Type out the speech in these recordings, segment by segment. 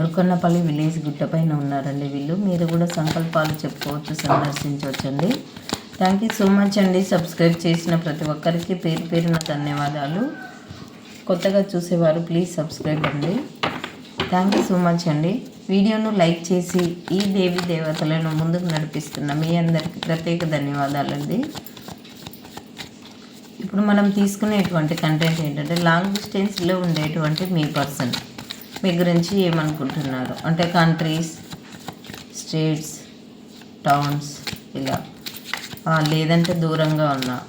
Rukannapalli village గుట్టపైన ఉన్నారండి వీళ్ళు. మీరు కూడా సంకల్పాలు చెప్పుకోవచ్చు సందర్శించవచ్చండి. థ్యాంక్ యూ సో మచ్ అండి. సబ్స్క్రైబ్ చేసిన ప్రతి ఒక్కరికి పేరు పేరున ధన్యవాదాలు. కొత్తగా చూసేవారు ప్లీజ్ సబ్స్క్రైబ్ అండి. థ్యాంక్ యూ సో మచ్ అండి. వీడియోను లైక్ చేసి ఈ దేవి దేవతలను ముందుకు నడిపిస్తున్న మీ అందరికీ ప్రత్యేక ధన్యవాదాలండి. ఇప్పుడు మనం తీసుకునేటువంటి కంటెంట్ ఏంటంటే లాంగ్ డిస్టెన్స్లో ఉండేటువంటి మీ పర్సన్ మీ గురించి ఏమనుకుంటున్నారు? అంటే కంట్రీస్ స్టేట్స్ టౌన్స్ ఇలా. లేదంటే దూరంగా ఉన్నా.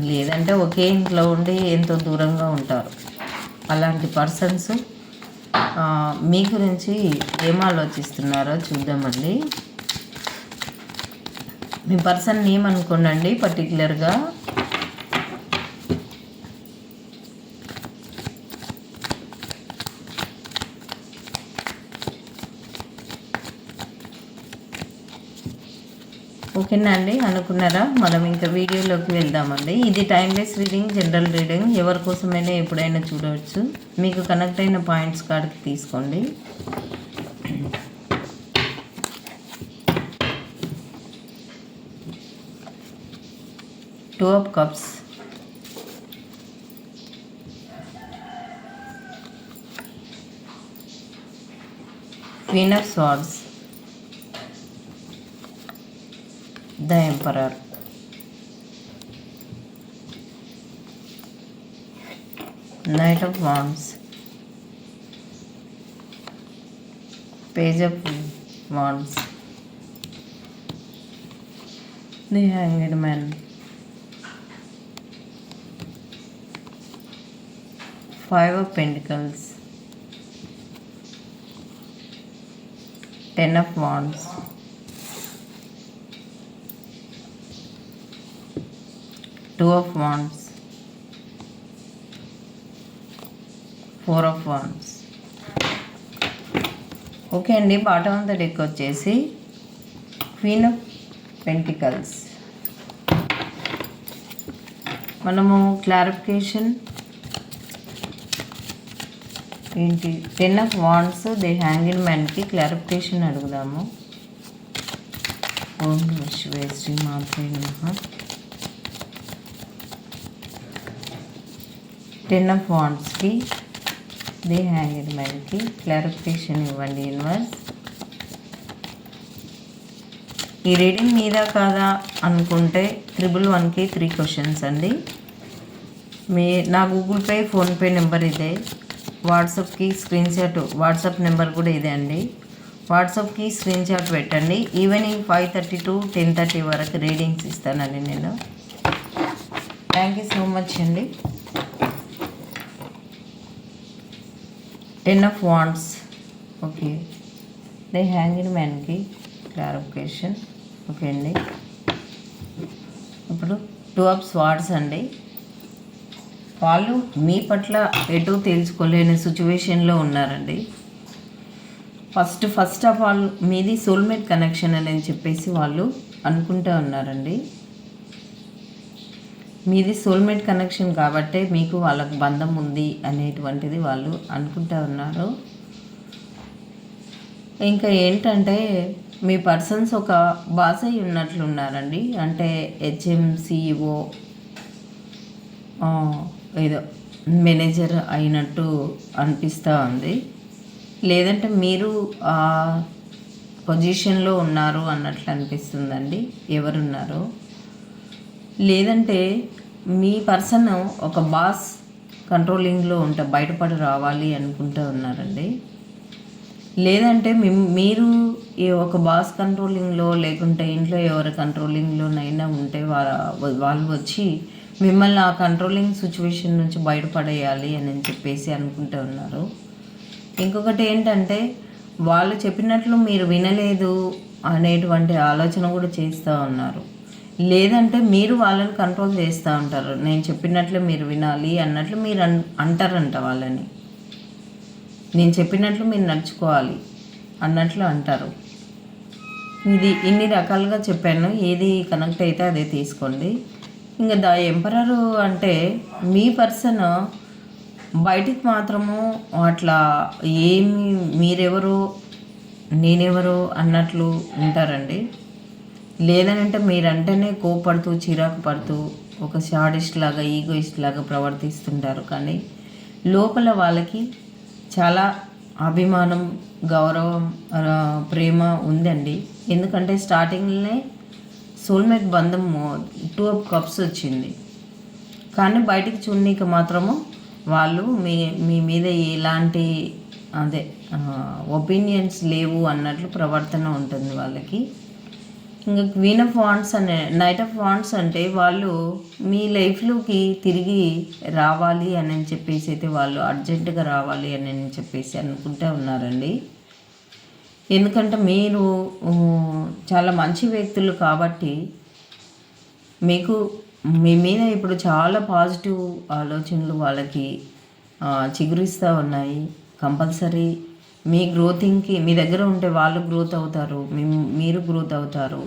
లేదంటే ఒకే ఇంట్లో ఉండి ఎంతో దూరంగా ఉంటారు. అలాంటి పర్సన్స్ మీ గురించి ఏం ఆలోచిస్తున్నారో చూద్దామండి. మీ పర్సన్ నేమ్ అనుకోండి పర్టికులర్గా ఓకేనా అండి అనుకున్నారా? మనం ఇంకా వీడియోలోకి వెళ్దామండి. ఇది టైమ్లెస్ రీడింగ్ జనరల్ రీడింగ్ ఎవరి కోసమైనా ఎప్పుడైనా చూడవచ్చు. మీకు కనెక్ట్ అయిన పాయింట్స్ కాడికి తీసుకోండి. Two of cups queen of swords the emperor knight of wands page of wands the hanged man five of pentacles ten of wands two of wands four of wands okay అండి bottom of the deck వచ్చేసి queen of pentacles మనము clarification ఏంటి? Ten of wands the హ్యాంగిల్ మ్యాన్కి clarification అడుగుదాము. ఓం నమః శ్రీ మాత్రే టెన్ ఆఫ్ వాండ్స్కి ది హ్యాంగర్ మ్యాన్కి క్లారిఫికేషన్ ఇవ్వండి యూనివర్స్. ఈ రీడింగ్ మీదా కాదా అనుకుంటే త్రిబుల్ వన్కి త్రీ క్వశ్చన్స్ అండి. మీ నా గూగుల్ పే ఫోన్పే నెంబర్ ఇదే. వాట్సాప్కి స్క్రీన్ షాట్ వాట్సాప్ నెంబర్ కూడా ఇదే అండి. వాట్సాప్కి స్క్రీన్ షాట్ పెట్టండి. Evening five thirty to ten thirty వరకు రీడింగ్స్ ఇస్తానండి నేను. థ్యాంక్ యూ సో మచ్ అండి. Ten of wands okay the hanging మ్యాన్కి clarification okay అండి. ఇప్పుడు టూ ఆఫ్ స్వార్డ్స్ అండి. వాళ్ళు మీ పట్ల ఎటు తేల్చుకోలేని సిచ్యువేషన్లో ఉన్నారండి. ఫస్ట్ ఫస్ట్ ఆఫ్ ఆల్ మీది సోల్మేట్ కనెక్షన్ అని చెప్పేసి వాళ్ళు అనుకుంటూ ఉన్నారండి. మీది సోల్మేట్ కనెక్షన్ కాబట్టే మీకు వాళ్ళకు బంధం ఉంది అనేటువంటిది వాళ్ళు అనుకుంటా ఉన్నారు. ఇంకా ఏంటంటే మీ పర్సన్స్ ఒక బాస్ అయి ఉన్నట్లున్నారండి. అంటే హెచ్ఎంసిఓ ఏదో మేనేజర్ అయినట్టు అనిపిస్తూ ఉంది. లేదంటే మీరు ఆ పొజిషన్లో ఉన్నారు అన్నట్లు అనిపిస్తుందండి. ఎవరున్నారు? లేదంటే మీ పర్సన్ ఒక బాస్ కంట్రోలింగ్లో ఉంటే బయటపడి రావాలి అనుకుంటూ ఉన్నారండి. లేదంటే మీరు ఈ ఒక బాస్ కంట్రోలింగ్లో లేకుంటే ఇంట్లో ఎవరి కంట్రోలింగ్లోనైనా ఉంటే వాళ్ళ వాళ్ళు వచ్చి మిమ్మల్ని ఆ కంట్రోలింగ్ సిచ్యువేషన్ నుంచి బయటపడేయాలి అని చెప్పేసి అనుకుంటూ ఉన్నారు. ఇంకొకటి ఏంటంటే వాళ్ళు చెప్పినట్లు మీరు వినలేదు అనేటువంటి ఆలోచన కూడా చేస్తూ ఉన్నారు. లేదంటే మీరు వాళ్ళని కంట్రోల్ చేస్తూ ఉంటారు. నేను చెప్పినట్లు మీరు వినాలి అన్నట్లు మీరు అన్ అంటారంట వాళ్ళని. నేను చెప్పినట్లు మీరు నడుచుకోవాలి అన్నట్లు అంటారు. ఇది ఇన్ని రకాలుగా చెప్పాను. ఏది కనెక్ట్ అయితే అదే తీసుకోండి. ఇంకా ద ఎంపరరు అంటే మీ పర్సన్ బయటికి మాత్రము అట్లా ఏమి మీరెవరు నేనెవరు అన్నట్లు ఉంటారండి. లేదనంటే మీరంటేనే కోపడుతూ చిరాకు పడుతూ ఒక షాడిస్ట్ లాగా ఈగోయిస్ట్ లాగా ప్రవర్తిస్తుంటారు. కానీ లోపల వాళ్ళకి చాలా అభిమానం గౌరవం ప్రేమ ఉందండి. ఎందుకంటే స్టార్టింగ్లోనే సోల్మేట్ బంధం టూ కప్స్ వచ్చింది. కానీ బయటికి చూడనీకి మాత్రము వాళ్ళు మీ మీ మీద ఎలాంటి అదే ఒపీనియన్స్ లేవు అన్నట్లు ప్రవర్తన ఉంటుంది వాళ్ళకి. ఇంకా క్వీన్ ఆఫ్ వాండ్స్ అనే నైట్ ఆఫ్ వాండ్స్ అంటే వాళ్ళు మీ లైఫ్లోకి తిరిగి రావాలి అని చెప్పేసి అయితే వాళ్ళు అర్జెంటుగా రావాలి అని చెప్పేసి అనుకుంటూ ఉన్నారండి. ఎందుకంటే మీరు చాలా మంచి వ్యక్తులు కాబట్టి మీకు మీ మీద ఇప్పుడు చాలా పాజిటివ్ ఆలోచనలు వాళ్ళకి చిగురిస్తూ ఉన్నాయి. కంపల్సరీ మీ గ్రోతింగ్కి మీ దగ్గర ఉంటే వాళ్ళు గ్రోత్ అవుతారు మీ మీరు గ్రోత్ అవుతారు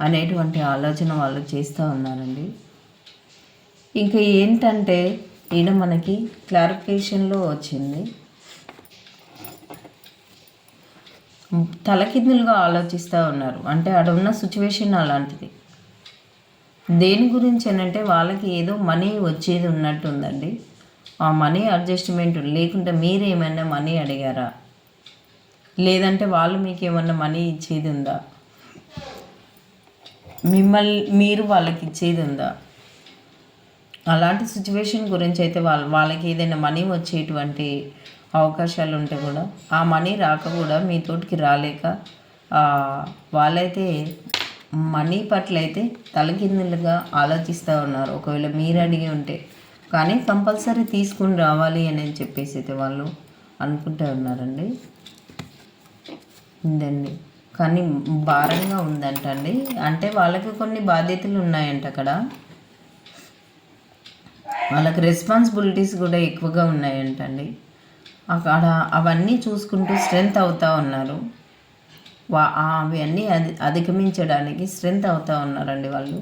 అనేటువంటి ఆలోచన వాళ్ళు చేస్తూ ఉన్నారండి. ఇంకా ఏంటంటే ఈయన మనకి క్లారిఫికేషన్లో వచ్చింది. తలకిందులుగా ఆలోచిస్తూ ఉన్నారు. అంటే ఆడ ఉన్న సిచ్యువేషన్ అలాంటిది. దేని గురించి ఏంటంటే వాళ్ళకి ఏదో మనీ వచ్చేది ఉన్నట్టు ఉందండి ఆ మనీ అడ్జస్ట్మెంట్ లేకుంటే మీరు ఏమైనా మనీ అడిగారా? లేదంటే వాళ్ళు మీకు ఏమన్నా మనీ ఇచ్చేది ఉందా మిమ్మల్ని మీరు వాళ్ళకి ఇచ్చేది ఉందా అలాంటి సిచ్యువేషన్ గురించి అయితే వాళ్ళ వాళ్ళకి ఏదైనా మనీ వచ్చేటువంటి అవకాశాలు ఉంటే కూడా ఆ మనీ రాక కూడా మీ తోటికి రాలేక వాళ్ళైతే మనీ పట్ల అయితే తలకిందులుగా ఆలోచిస్తూ ఉన్నారు. ఒకవేళ మీరు అడిగి ఉంటే. కానీ కంపల్సరీ తీసుకుని రావాలి అని చెప్పేసి అయితే వాళ్ళు అనుకుంటూ ఉన్నారండి. ఉందండి. కానీ భారంగా ఉందంటండి. అంటే వాళ్ళకి కొన్ని బాధ్యతలు ఉన్నాయంట అక్కడ. వాళ్ళకి రెస్పాన్సిబిలిటీస్ కూడా ఎక్కువగా ఉన్నాయంటండి. అక్కడ అవన్నీ చూసుకుంటూ స్ట్రెంగ్త్ అవుతా ఉన్నారు. వా అవన్నీ అధి అధిగమించడానికి స్ట్రెంగ్త్ అవుతూ ఉన్నారండి వాళ్ళు.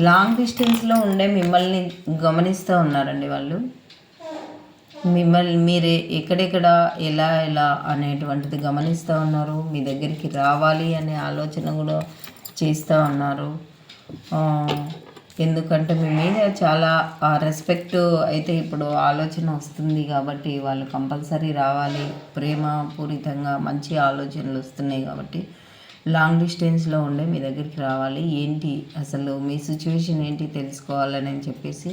లాంగ్ డిస్టెన్స్లో ఉండే మిమ్మల్ని గమనిస్తూ ఉన్నారండి వాళ్ళు. మిమ్మల్ని మీరే ఎక్కడెక్కడ ఎలా ఎలా అనేటువంటిది గమనిస్తూ ఉన్నారు. మీ దగ్గరికి రావాలి అనే ఆలోచన కూడా చేస్తూ ఉన్నారు. ఎందుకంటే మీ మీద చాలా రెస్పెక్ట్ అయితే ఇప్పుడు ఆలోచన వస్తుంది కాబట్టి వాళ్ళు కంపల్సరీ రావాలి. ప్రేమ పూరితంగా మంచి ఆలోచనలు వస్తున్నాయి కాబట్టి లాంగ్ డిస్టెన్స్లో ఉండే మీ దగ్గరికి రావాలి. ఏంటి అసలు మీ సిచ్యువేషన్ ఏంటి తెలుసుకోవాలని చెప్పేసి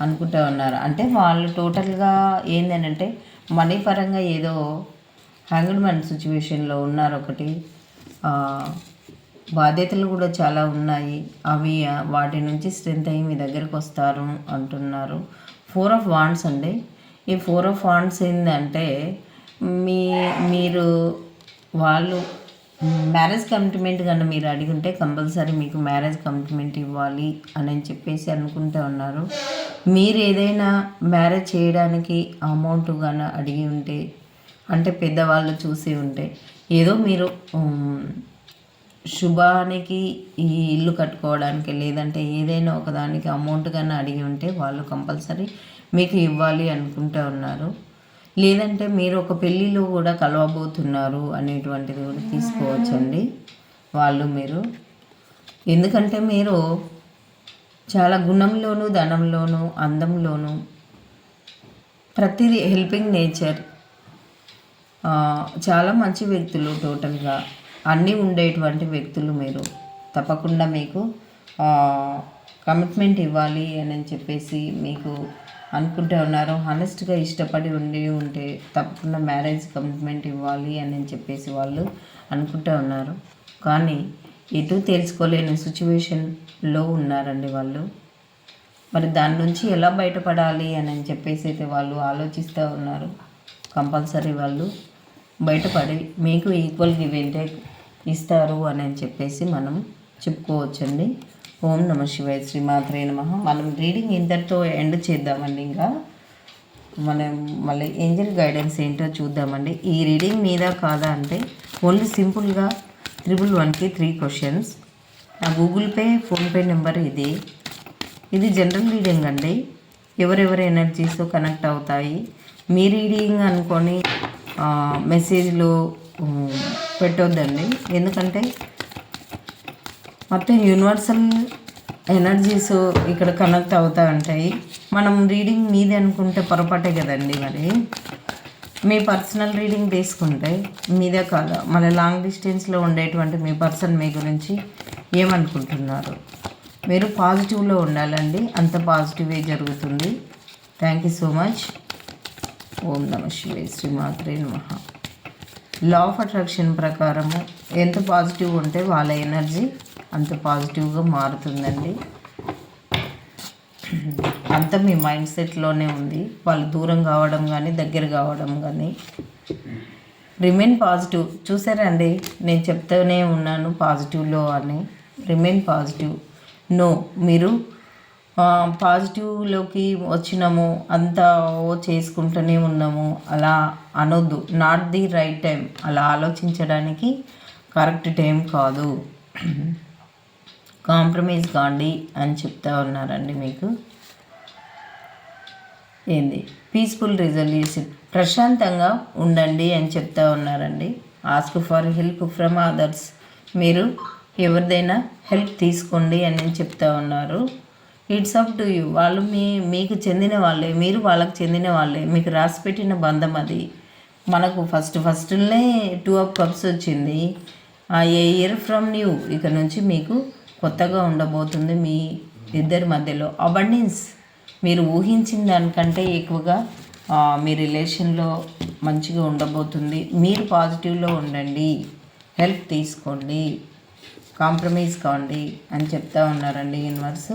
అనుకుంటూ ఉన్నారు. అంటే వాళ్ళు టోటల్గా ఏంటంటే మనీ పరంగా ఏదో హ్యాంగ్డ్ మ్యాన్ సిచ్యువేషన్లో ఉన్నారు ఒకటి. బాధ్యతలు కూడా చాలా ఉన్నాయి. అవి వాటి నుంచి స్ట్రెంత్ అయ్యి మీ దగ్గరకు వస్తారు అంటున్నారు. ఫోర్ ఆఫ్ వాండ్స్ అండి. ఈ ఫోర్ ఆఫ్ వాండ్స్ ఏంటంటే మీ మీరు వాళ్ళు మ్యారేజ్ కమిట్మెంట్ కన్నా మీరు అడిగి ఉంటే కంపల్సరీ మీకు మ్యారేజ్ కమిట్మెంట్ ఇవ్వాలి అని చెప్పేసి అనుకుంటూ ఉన్నారు. మీరు ఏదైనా మ్యారేజ్ చేయడానికి అమౌంట్ కానీ అడిగి ఉంటే అంటే పెద్దవాళ్ళు చూసి ఉంటే ఏదో మీరు శుభానికి ఈ ఇల్లు కట్టుకోవడానికి లేదంటే ఏదైనా ఒకదానికి అమౌంట్ కన్నా అడిగి ఉంటే వాళ్ళు కంపల్సరీ మీకు ఇవ్వాలి అనుకుంటూ ఉన్నారు. లేదంటే మీరు ఒక పెళ్ళిలో కూడా కలవబోతున్నారు అనేటువంటిది కూడా తీసుకోవచ్చండి. వాళ్ళు మీరు. ఎందుకంటే మీరు చాలా గుణంలోను ధనంలోను అందంలోను ప్రతిదీ హెల్పింగ్ నేచర్ చాలా మంచి వ్యక్తులు టోటల్గా. అన్నీ ఉండేటువంటి వ్యక్తులు మీరు. తప్పకుండా మీకు కమిట్మెంట్ ఇవ్వాలి అని చెప్పేసి మీకు అనుకుంటూ ఉన్నారు. హానెస్ట్గా ఇష్టపడి ఉండి ఉంటే తప్పకుండా మ్యారేజ్ కమిట్మెంట్ ఇవ్వాలి అని చెప్పేసి వాళ్ళు అనుకుంటూ ఉన్నారు. కానీ ఎటు తెలుసుకోలేని సిచ్యువేషన్లో ఉన్నారండి వాళ్ళు. మరి దాని నుంచి ఎలా బయటపడాలి అని చెప్పేసి అయితే వాళ్ళు ఆలోచిస్తూ ఉన్నారు. కంపల్సరీ వాళ్ళు బయటపడి మీకు ఈక్వల్ గివ్ ఇస్తారు అని చెప్పేసి మనం చెప్పుకోవచ్చండి. ఓం నమ శివాయ శ్రీమాత్రే నమ. మనం రీడింగ్ ఇంతటితో ఎండ్ చేద్దామండి ఇంకా. మనం మళ్ళీ ఏంజల్ గైడెన్స్ ఏంటో చూద్దామండి. ఈ రీడింగ్ మీద కాదా అంటే ఓన్లీ సింపుల్గా త్రిబుల్ వన్కి త్రీ క్వశ్చన్స్. నా గూగుల్ పే ఫోన్పే నెంబర్ ఇది. ఇది జనరల్ రీడింగ్ అండి. ఎవరెవరి ఎనర్జీస్ కనెక్ట్ అవుతాయి. మీ రీడింగ్ అనుకొని మెసేజ్లో పెట్టొద్దండి. ఎందుకంటే మొత్తం యూనివర్సల్ ఎనర్జీస్ ఇక్కడ కనెక్ట్ అవుతూ ఉంటాయి. మనం రీడింగ్ మీది అనుకుంటే పొరపాటే కదండి మరి. మీ పర్సనల్ రీడింగ్ తీసుకుంటే మీదే కాదు మన లాంగ్ డిస్టెన్స్లో ఉండేటువంటి మీ పర్సన్ మీ గురించి ఏమనుకుంటున్నారు? మీరు పాజిటివ్లో ఉండాలండి అంత పాజిటివే జరుగుతుంది. థ్యాంక్ యూ సో మచ్ ఓం నమ శివే శ్రీమాత్రే నమ. లా ఆఫ్ అట్రాక్షన్ ప్రకారము ఎంత పాజిటివ్ ఉంటే వాళ్ళ ఎనర్జీ అంత పాజిటివ్గా మారుతుందండి. అంతా మీ మైండ్ సెట్లోనే ఉంది. వాళ్ళు దూరం కావడం కానీ దగ్గర కావడం కానీ రిమైన్ పాజిటివ్. చూసారండి నేను చెప్తూనే ఉన్నాను పాజిటివ్లో అని. Remain positive. నో. మీరు పాజిటివ్లోకి వచ్చినాము అంతా ఓ చేసుకుంటూనే ఉన్నాము అలా అనొద్దు. నాట్ ది రైట్ టైం అలా ఆలోచించడానికి కరెక్ట్ టైం కాదు. కాంప్రమైజ్ కాండి అని చెప్తా ఉన్నారండి మీకు. ఏంది? పీస్ఫుల్ రిజల్యూషన్ ప్రశాంతంగా ఉండండి అని చెప్తా ఉన్నారండి. Ask for help from others మీరు ఎవరిదైనా హెల్ప్ తీసుకోండి అని చెప్తా ఉన్నారు. ఇట్స్ అప్ టు యూ వాళ్ళు మీ మీకు చెందిన వాళ్ళే. మీరు వాళ్ళకి చెందిన వాళ్ళే. మీకు రాసి పెట్టిన బంధం అది. మనకు ఫస్ట్ ఫస్ట్నే టూ ఆఫ్ కప్స్ వచ్చింది. ఆ ఏ ఇయర్ ఫ్రమ్ న్యూ ఇక నుంచి మీకు కొత్తగా ఉండబోతుంది మీ ఇద్దరి మధ్యలో. అబండెన్స్ మీరు ఊహించిన దానికంటే ఎక్కువగా మీ రిలేషన్లో మంచిగా ఉండబోతుంది. మీరు పాజిటివ్లో ఉండండి. హెల్ప్ తీసుకోండి. కాంప్రమైజ్ కాండి అని చెప్తా ఉన్నారండి యూనివర్స్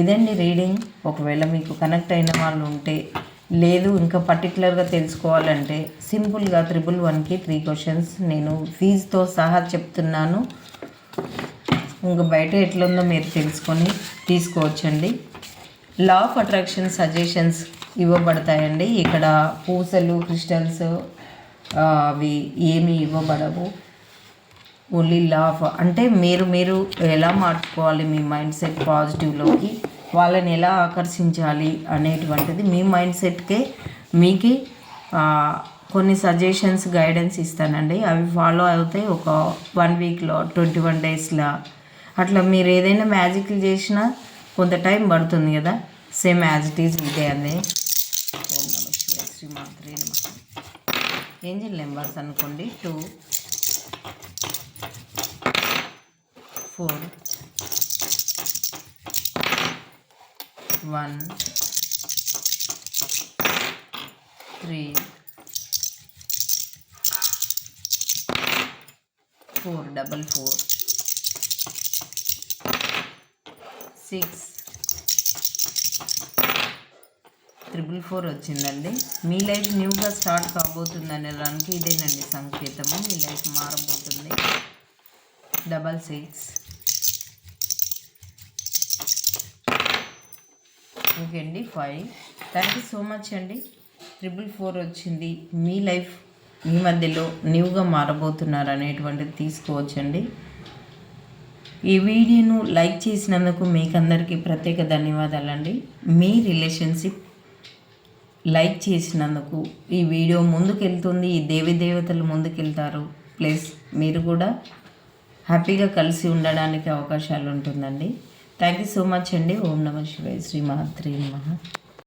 ఇదండి రీడింగ్ ఒకవేళ మీకు కనెక్ట్ అయిన వాళ్ళు ఉంటే లేదు ఇంకా పర్టికులర్గా తెలుసుకోవాలంటే సింపుల్గా త్రిబుల్ వన్కి త్రీ క్వశ్చన్స్ నేను ఫీజుతో సహా చెప్తున్నాను. ఇంకా బయట ఎట్లుందో మీరు తెలుసుకొని తీసుకోవచ్చండి. లా ఆఫ్ అట్రాక్షన్ సజెషన్స్ ఇవ్వబడతాయండి. ఇక్కడ పూసలు క్రిస్టల్స్ అవి ఏమి ఇవ్వబడవు. ఓన్లీ లా ఆఫ్ అంటే మీరు మీరు ఎలా మార్చుకోవాలి మీ మైండ్ సెట్ పాజిటివ్లోకి వాళ్ళని ఎలా ఆకర్షించాలి అనేటువంటిది మీ మైండ్ సెట్కే మీకు కొన్ని సజెషన్స్ గైడెన్స్ ఇస్తానండి. అవి ఫాలో అవుతాయి ఒక వన్ వీక్లో ట్వంటీ వన్ డేస్లో అట్లా మీరు ఏదైనా మ్యాజిక్లు చేసినా కొంత టైం పడుతుంది కదా. సేమ్ యాజ్ ఇట్ ఈజ్ ఇదే అదే. ఓం ఏంజిల్ నెంబర్స్ అనుకోండి? Two four one three four double four six. Triple four వచ్చిందండి. మీ లైఫ్ న్యూగా స్టార్ట్ కాబోతుంది అనేదానికి ఇదేనండి సంకేతము. మీ లైఫ్ మారబోతుంది. Double six. ఓకే అండి five. Thank you so much అండి. ట్రిపుల్ ఫోర్ వచ్చింది. మీ లైఫ్ మీ మధ్యలో న్యూగా మారబోతున్నారు అనేటువంటిది తీసుకోవచ్చండి. ఈ వీడియోను లైక్ చేసినందుకు మీకు అందరికీ ప్రత్యేక ధన్యవాదాలండి. మీ రిలేషన్షిప్ లైక్ చేసినందుకు ఈ వీడియో ముందుకెళ్తుంది ఈ దేవి దేవతలు ముందుకెళ్తారు. ప్లస్ మీరు కూడా హ్యాపీగా కలిసి ఉండడానికి అవకాశాలు ఉంటుందండి. థ్యాంక్ యూ సో మచ్ అండి. ఓం నమ శివాయ శ్రీమాత్రి నమ.